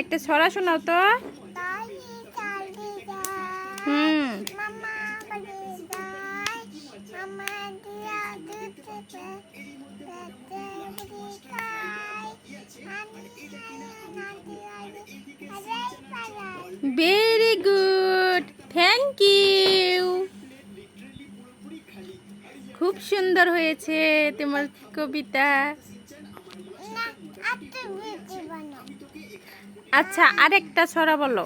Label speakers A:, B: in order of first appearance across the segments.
A: একটা ছড়া শোনাও তো। হুম। ভেরি গুড থ্যাংক ইউ খুব সুন্দর হয়েছে তোমার কবিতা। আচ্ছা আরেকটা ছড়া বলো।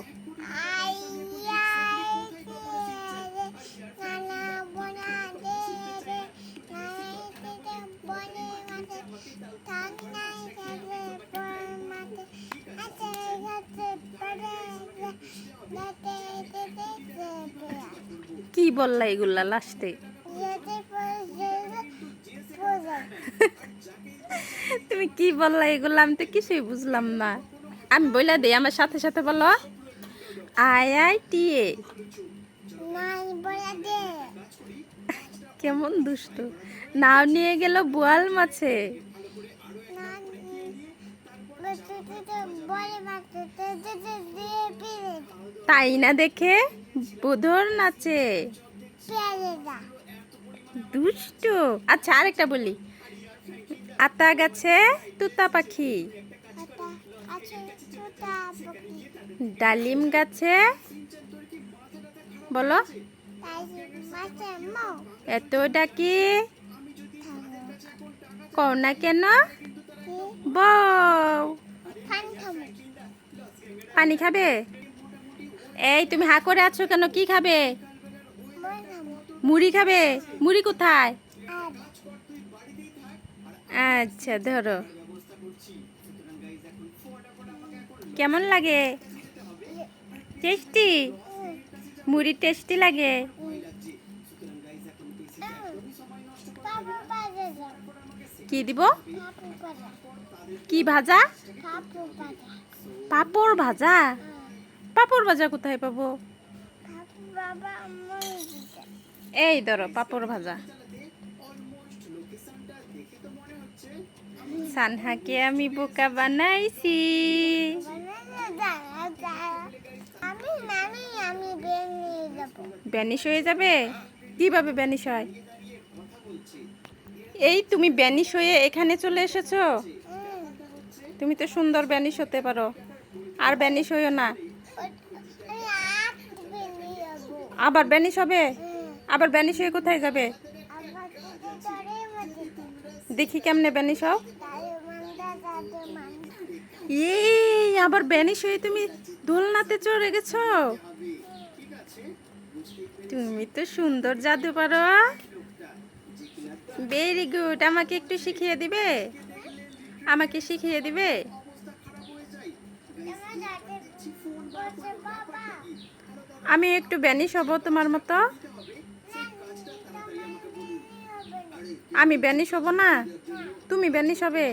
A: কি বললা এগুলা লাস্টে? তুমি কি বললা এগুলা? আমি তো কিছুই বুঝলাম না। আমি বইলা দিই আমার সাথে সাথে বলো। I I T A. কেমন দুষ্ট। নাও নিয়ে গেল বোয়াল মাছে। তাই না দেখে? বোধর নাচে। দুষ্ট। আচ্ছা আরেকটা বলি। আতা গাছে তুতা পাখি। ডালিম গাছে? বলো। এত ডাকি কও না কেন? পানি খাবে? এই তুমি হা করে আছো কেন? কি খাবে? মুড়ি খাবে? মুড়ি কোথায়? আচ্ছা ধরো। কেমন লাগে? টেস্টি? মুড়ি টেস্টি লাগে? কি দিব? কি ভাজা?
B: পাপু
A: পাপড় ভাজা? পাপড় ভাজা কোথায় পাবো? এই ধরো পাপড় ভাজা। সানহাকে আমি বোকা বানাইছি। ব্যানিশ হয়ে যাবে? কীভাবে ব্যানিশ হয়? এই তুমি ব্যানিশ হয়ে এখানে চলে এসেছ? তুমি তো সুন্দর ব্যানিশ হতে পারো। আর ব্যানিশ হইও না। আবার ব্যানিশ হবে? আবার ব্যানিশ হয়ে কোথায় যাবে? দেখি কেমনে ব্যানিশ হও। এই আবার ব্যানিশ হয়ে তুমি দোলনাতে চড়ে গেছো? তুমি তো সুন্দর জাদু পারো ভেরি গুড আমাকে একটু শিখিয়ে দিবে? আমাকে শিখিয়ে দিবে? আমি একটু ব্যানিশ হব তোমার মতো। আমি ব্যানিশ হব না? তুমি ব্যানিশ হবে?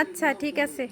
A: আচ্ছা ঠিক আছে।